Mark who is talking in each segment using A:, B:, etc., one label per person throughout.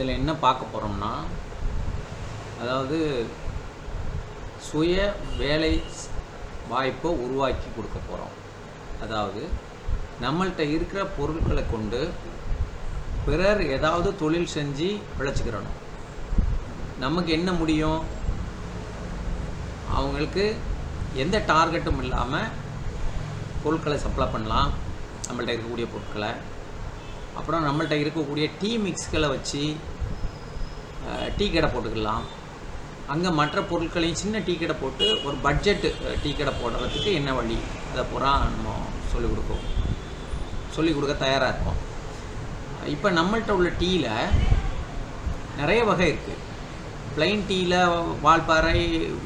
A: இதில் என்ன பார்க்க போகிறோம்னா அதாவது சுய வேலை வாய்ப்பை உருவாக்கி கொடுக்க போகிறோம் அதாவது நம்மள்கிட்ட இருக்கிற பொருட்களை கொண்டு பிறர் ஏதாவது தொழில் செஞ்சு பிழைச்சிக்கிறணும். நமக்கு என்ன முடியும்? அவங்களுக்கு எந்த டார்கெட்டும் இல்லாமல் பொருட்களை சப்ளை பண்ணலாம். நம்மள்ட்ட இருக்கக்கூடிய பொருட்களை. அப்புறம் நம்மள்கிட்ட இருக்கக்கூடிய டீ மிக்ஸ்களை வச்சு டீ கடை போட்டுக்கலாம். அங்கே மற்ற பொருட்களையும் சின்ன டீ கடை போட்டு ஒரு பட்ஜெட்டு டீ கடை போடுறதுக்கு என்ன வழி? அதை பூரா நம்ம சொல்லிக் கொடுப்போம். சொல்லிக் கொடுக்க தயாராக இருக்கோம். இப்போ நம்மள்கிட்ட உள்ள டீயில் நிறைய வகை இருக்குது பிளைன் டீயில் வால்பாறை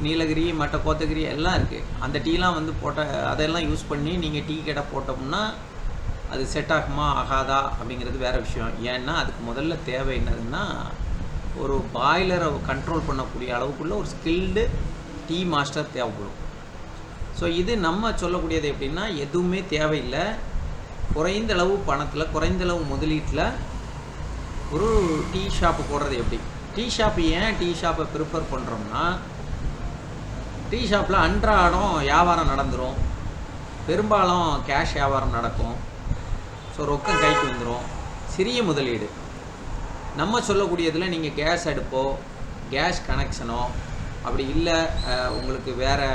A: நீலகிரி மற்ற கோத்தகிரி எல்லாம் இருக்குது அந்த டீலாம் வந்து போட்ட அதெல்லாம் யூஸ் பண்ணி நீங்கள் டீ கடை போட்டோம்னா அது செட் ஆகுமா ஆகாதா அப்படிங்கிறது வேறு விஷயம். ஏன்னா அதுக்கு முதல்ல தேவை என்னதுன்னா ஒரு பாய்லரை கண்ட்ரோல் பண்ணக்கூடிய அளவுக்குள்ள ஒரு ஸ்கில்டு டீ மாஸ்டர் தேவைப்படும். ஸோ இது நம்ம சொல்லக்கூடியது எப்படின்னா எதுவுமே தேவையில்லை. குறைந்த அளவு பணத்தில் குறைந்த அளவு முதலீட்டில் ஒரு டீ ஷாப்பு போடுறது எப்படி? டீ ஷாப்பு ஏன் டீ ஷாப்பை ப்ரிஃபர் பண்ணுறோம்னா டீ ஷாப்பில் அன்றாடம் வியாபாரம் நடந்துடும் பெரும்பாலும் கேஷ் வியாபாரம் நடக்கும். ஸோ ரொக்கம் கைக்கு வந்துடும் சிறிய முதலீடு. நம்ம சொல்லக்கூடியதில் நீங்கள் கேஸ் அடுப்போ கேஸ் கனெக்ஷனோ அப்படி இல்லை உங்களுக்கு வேறு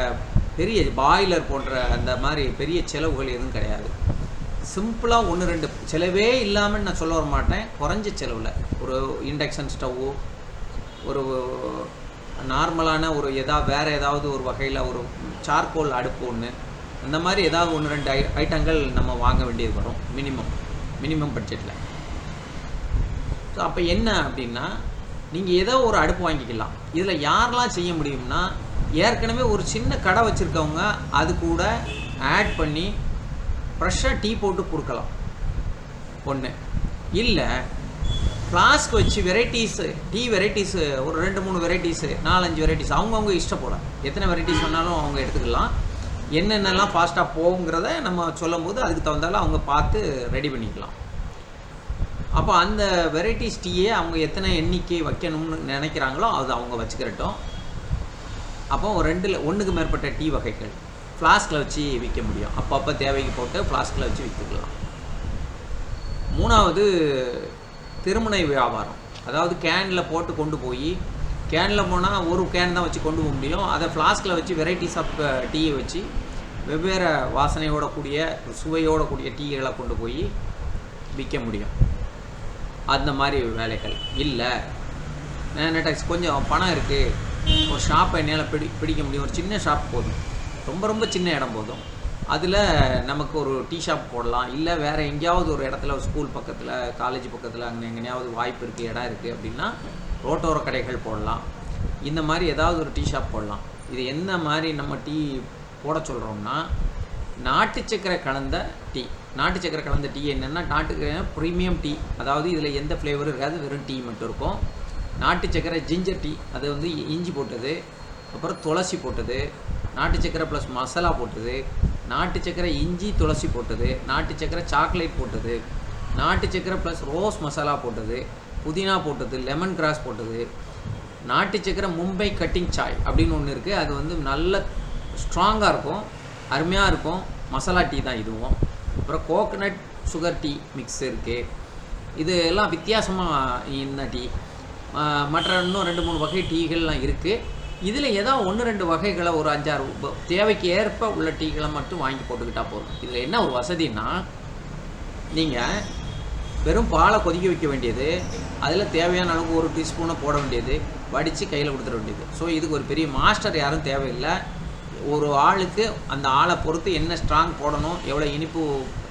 A: பெரிய பாய்லர் போன்ற அந்த மாதிரி பெரிய செலவுகள் எதுவும் கிடையாது. சிம்பிளாக ஒன்று ரெண்டு செலவே இல்லாமல் நான் சொல்ல வர மாட்டேன் குறைஞ்ச செலவில். ஒரு இண்டக்ஷன் ஸ்டவ்வு ஒரு நார்மலான ஒரு எதா வேறு ஏதாவது ஒரு வகையில் ஒரு சார்கோல் அடுப்பு ஒன்று அந்த மாதிரி ஏதாவது ஒன்று ரெண்டு ஐ ஐட்டங்கள் நம்ம வாங்க வேண்டியது வரும் மினிமம் மினிமம் பட்ஜெட்டில் ஸோ அப்போ என்ன அப்படின்னா நீங்கள் ஏதோ ஒரு அடுப்பு வாங்கிக்கலாம். இதில் யாரெல்லாம் செய்ய முடியும்னா ஏற்கனவே ஒரு சின்ன கடை வச்சுருக்கவங்க அது கூட ஆட் பண்ணி ஃப்ரெஷ்ஷாக டீ போட்டு கொடுக்கலாம். ஒன்று இல்லை ஃப்ளாஸ்க் வச்சு வெரைட்டிஸு டீ வெரைட்டிஸு ஒரு ரெண்டு மூணு வெரைட்டிஸு நாலஞ்சு வெரைட்டிஸ் அவங்கவுங்க இஷ்டம் போல எத்தனை வெரைட்டிஸ் வேணாலும் அவங்க எடுத்துக்கலாம். என்னென்னலாம் ஃபாஸ்ட்டாக போகுங்கிறத நம்ம சொல்லும் போது அதுக்கு தகுந்தால அவங்க பார்த்து ரெடி பண்ணிக்கலாம். அப்போ அந்த வெரைட்டிஸ் டீயே அவங்க எத்தனை எண்ணிக்கை வைக்கணும்னு நினைக்கிறாங்களோ அது அவங்க வச்சுக்கிறட்டும். அப்போ ரெண்டில் ஒன்றுக்கு மேற்பட்ட டீ வகைகள் ஃப்ளாஸ்கில் வச்சு விற்க முடியும். அப்பப்போ தேவைக்கு போட்டு ஃப்ளாஸ்கில் வச்சு விற்றுக்கலாம் மூணாவது திருமண வியாபாரம். அதாவது கேனில் போட்டு கொண்டு போய் கேனில் போனால் ஒரு கேன் தான் வச்சு கொண்டு போக முடியும். அதை ஃப்ளாஸ்கில் வச்சு வெரைட்டிஸ் ஆஃப் டீயை வச்சு வெவ்வேறு வாசனையோட கூடிய சுவையோட கூடிய டீகளை கொண்டு போய் விற்க முடியும். அந்த மாதிரி வேலைகள். இல்லை என்கிட்ட கொஞ்சம் பணம் இருக்குது ஒரு ஷாப்பை என்னால் பிடி பிடிக்க முடியும். ஒரு சின்ன ஷாப் போதும். ரொம்ப ரொம்ப சின்ன இடம் போதும். அதில் நமக்கு ஒரு டீ ஷாப் போடலாம். இல்லை வேறு எங்கேயாவது ஒரு இடத்துல ஒரு ஸ்கூல் பக்கத்தில் காலேஜ் பக்கத்தில் அங்கே எங்கேயாவது வாய்ப்பு இருக்குது இடம் இருக்குது அப்படின்னா ரோட்டோர கடைகள் போடலாம். இந்த மாதிரி ஏதாவது ஒரு டீ ஷாப் போடலாம். இது என்ன மாதிரி நம்ம டீ போட சொல்கிறோம்னா நாட்டு சக்கரை கலந்த டீ. நாட்டு சக்கரை கலந்த டீ என்னென்னா நாட்டு ப்ரீமியம் டீ. அதாவது இதில் எந்த ஃப்ளேவரும் இருக்காது வெறும் டீ மட்டும் இருக்கும். நாட்டு சக்கரை ஜிஞ்சர் டீ. அது வந்து இஞ்சி போட்டது அப்புறம் துளசி போட்டது நாட்டு சக்கரை ப்ளஸ் மசாலா போட்டது நாட்டு சக்கரை இஞ்சி துளசி போட்டது நாட்டு சக்கரை சாக்லேட் போட்டது நாட்டு சக்கரை ப்ளஸ் ரோஸ் மசாலா போட்டது புதினா போட்டது லெமன் கிராஸ் போட்டது நாட்டு சக்கரை மும்பை கட்டிங் சாய் அப்படின்னு ஒன்று இருக்குது அது வந்து நல்ல ஸ்ட்ராங்காக இருக்கும் அருமையாக இருக்கும். மசாலா டீ தான் இதுவும். அப்புறம் கோகனட் சுகர் டீ மிக்ஸ் இருக்குது இது எல்லாம் வித்தியாசமாக இந்த டீ. மற்ற இன்னும் ரெண்டு மூணு வகை டீகள்லாம் இருக்குது இதில் ஏதோ ஒன்று ரெண்டு வகைகளை ஒரு அஞ்சாறு தேவைக்கு ஏற்ப உள்ள டீகளை மட்டும் வாங்கி போட்டுக்கிட்டால் போதும். இதில் என்ன ஒரு வசதின்னா நீங்கள் வெறும் பாலை கொதிக்க வைக்க வேண்டியது அதில் தேவையான அளவுக்கு ஒரு டீஸ்பூனை போட வேண்டியது வடித்து கையில் கொடுத்துட வேண்டியது. ஸோ இதுக்கு ஒரு பெரிய மாஸ்டர் யாரும் தேவையில்லை. ஒரு ஆளுக்கு அந்த ஆளை பொறுத்து என்ன ஸ்ட்ராங் போடணும் எவ்வளோ இனிப்பு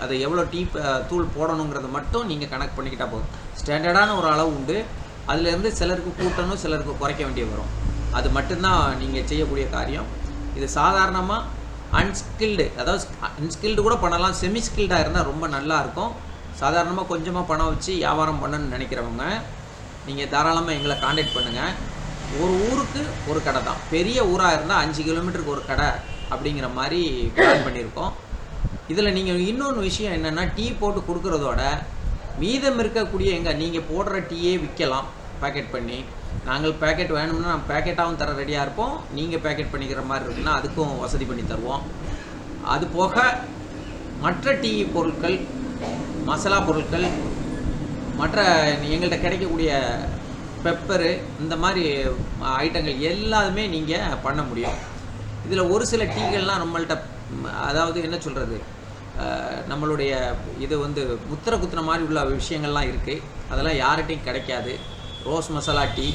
A: அதை எவ்வளோ டீ தூள் போடணுங்கிறத மட்டும் நீங்கள் கணக்கு பண்ணிக்கிட்டால் போதும். ஸ்டாண்டர்டான ஒரு அளவு உண்டு. அதுலேருந்து சிலருக்கு கூட்டணும் சிலருக்கு குறைக்க வேண்டிய வரும். அது மட்டும்தான் நீங்கள் செய்யக்கூடிய காரியம். இது சாதாரணமாக அன்ஸ்கில்டு அதாவது அன்ஸ்கில்டு கூட பண்ணலாம். செமி ஸ்கில்டாக இருந்தால் ரொம்ப நல்லா இருக்கும். சாதாரணமாக கொஞ்சமாக பணம் வச்சு வியாபாரம் பண்ணணும்னு நினைக்கிறவங்க நீங்கள் தாராளமாக எங்களை காண்டாக்ட் பண்ணுங்கள் ஒரு ஊருக்கு ஒரு கடை தான். பெரிய ஊராக இருந்தால் அஞ்சு கிலோமீட்டருக்கு ஒரு கடை அப்படிங்கிற மாதிரி பிளான் பண்ணியிருக்கோம். இதில் நீங்கள் இன்னொன்று விஷயம் என்னென்னா டீ போட்டு கொடுக்குறதோட மீதம் இருக்கக்கூடிய எங்கே நீங்கள் போடுற டீயே விற்கலாம் பேக்கெட் பண்ணி. நாங்கள் பேக்கெட் வேணும்னா நாங்கள் பேக்கெட்டாகவும் தர ரெடியாக இருப்போம். நீங்கள் பேக்கெட் பண்ணிக்கிற மாதிரி இருக்குன்னா அதுக்கும் வசதி பண்ணி தருவோம். அது போக மற்ற டீ பொருட்கள் மசாலா பொருட்கள் மற்ற எங்கள்கிட்ட கிடைக்கக்கூடிய பெப்பரு இந்த மாதிரி ஐட்டங்கள் எல்லாமே நீங்கள் பண்ண முடியும். இதில் ஒரு சில டீகள்லாம் நம்மள்கிட்ட அதாவது என்ன சொல்கிறது நம்மளுடைய இது வந்து முத்திர குத்துன மாதிரி உள்ள விஷயங்கள்லாம் இருக்குது அதெல்லாம் யார்கிட்டையும் கிடைக்காது. Rose masala tea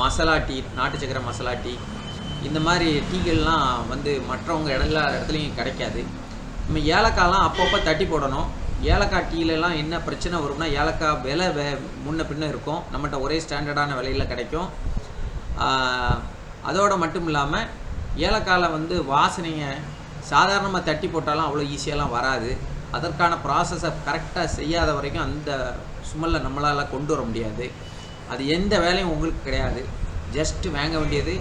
A: masala tea நாட்டு சக்கரை மசாலா டீ இந்த மாதிரி டீகள்லாம் வந்து மற்றவங்க எல்லா இடத்துலையும் கிடைக்காது. நம்ம ஏலக்காய்லாம் அப்பப்போ தட்டி போடணும். ஏலக்காய் டீலெலாம் என்ன பிரச்சனை வரும்னா ஏலக்காய் விலை வே முன்ன பின்ன இருக்கும். நம்மகிட்ட ஒரே ஸ்டாண்டர்டான விலையில் கிடைக்கும். அதோடு மட்டும் இல்லாமல் ஏலக்காயில் வந்து வாசனையை சாதாரணமாக தட்டி போட்டாலும் அவ்வளோ ஈஸியாலாம் வராது. அதற்கான ப்ராசஸை கரெக்டாக செய்யாத வரைக்கும் அந்த சுமலில் நம்மளால் கொண்டு வர முடியாது. அது எந்த வேலையும் உங்களுக்கு கிடையாது. ஜஸ்ட்டு வாங்க வேண்டியது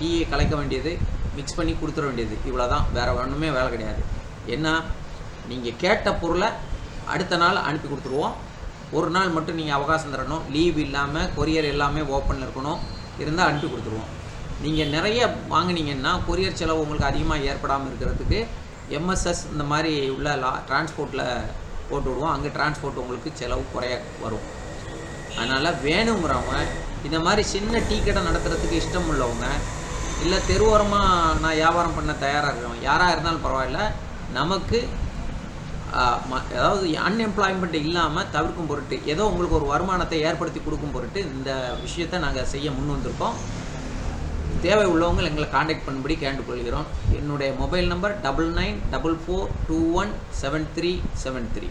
A: டீயை கலைக்க வேண்டியது மிக்ஸ் பண்ணி கொடுத்துட வேண்டியது. இவ்வளோ தான் வேறு ஒன்றுமே வேலை கிடையாது. ஏன்னா நீங்கள் கேட்ட பொருளை அடுத்த நாள் அனுப்பி கொடுத்துருவோம். ஒரு நாள் மட்டும் நீங்கள் அவகாசம் தரணும். லீவ் இல்லாமல் கொரியர் எல்லாமே ஓப்பனில் இருக்கணும். இருந்தால் அனுப்பி கொடுத்துருவோம். நீங்கள் நிறைய வாங்குனீங்கன்னா கொரியர் செலவு உங்களுக்கு அதிகமாக ஏற்படாமல் இருக்கிறதுக்கு எம்எஸ்எஸ் இந்த மாதிரி உள்ள லா டிரான்ஸ்போர்ட்டில் போட்டு விடுவோம். அங்கே டிரான்ஸ்போர்ட் உங்களுக்கு செலவு குறைய வரும். அதனால் வேணுங்கிறவங்க இந்த மாதிரி சின்ன டீ கடை நடத்துகிறதுக்கு இஷ்டம் உள்ளவங்க இல்லை தெருவோரமாக நான் வியாபாரம் பண்ண தயாராக இருக்கிறவங்க யாராக இருந்தாலும் பரவாயில்ல நமக்கு அதாவது அன்எம்ப்ளாய்மெண்ட் இல்லாமல் தவிர்க்கும் பொருட்டு ஏதோ உங்களுக்கு ஒரு வருமானத்தை ஏற்படுத்தி கொடுக்கும் பொருட்டு இந்த விஷயத்தை நாங்கள் செய்ய முன் வந்திருக்கோம். தேவை உள்ளவங்க எங்களை காண்டாக்ட் பண்ணும்படி கேட்டுக்கொள்கிறோம் என்னுடைய mobile number double nine double four two one seven three seven three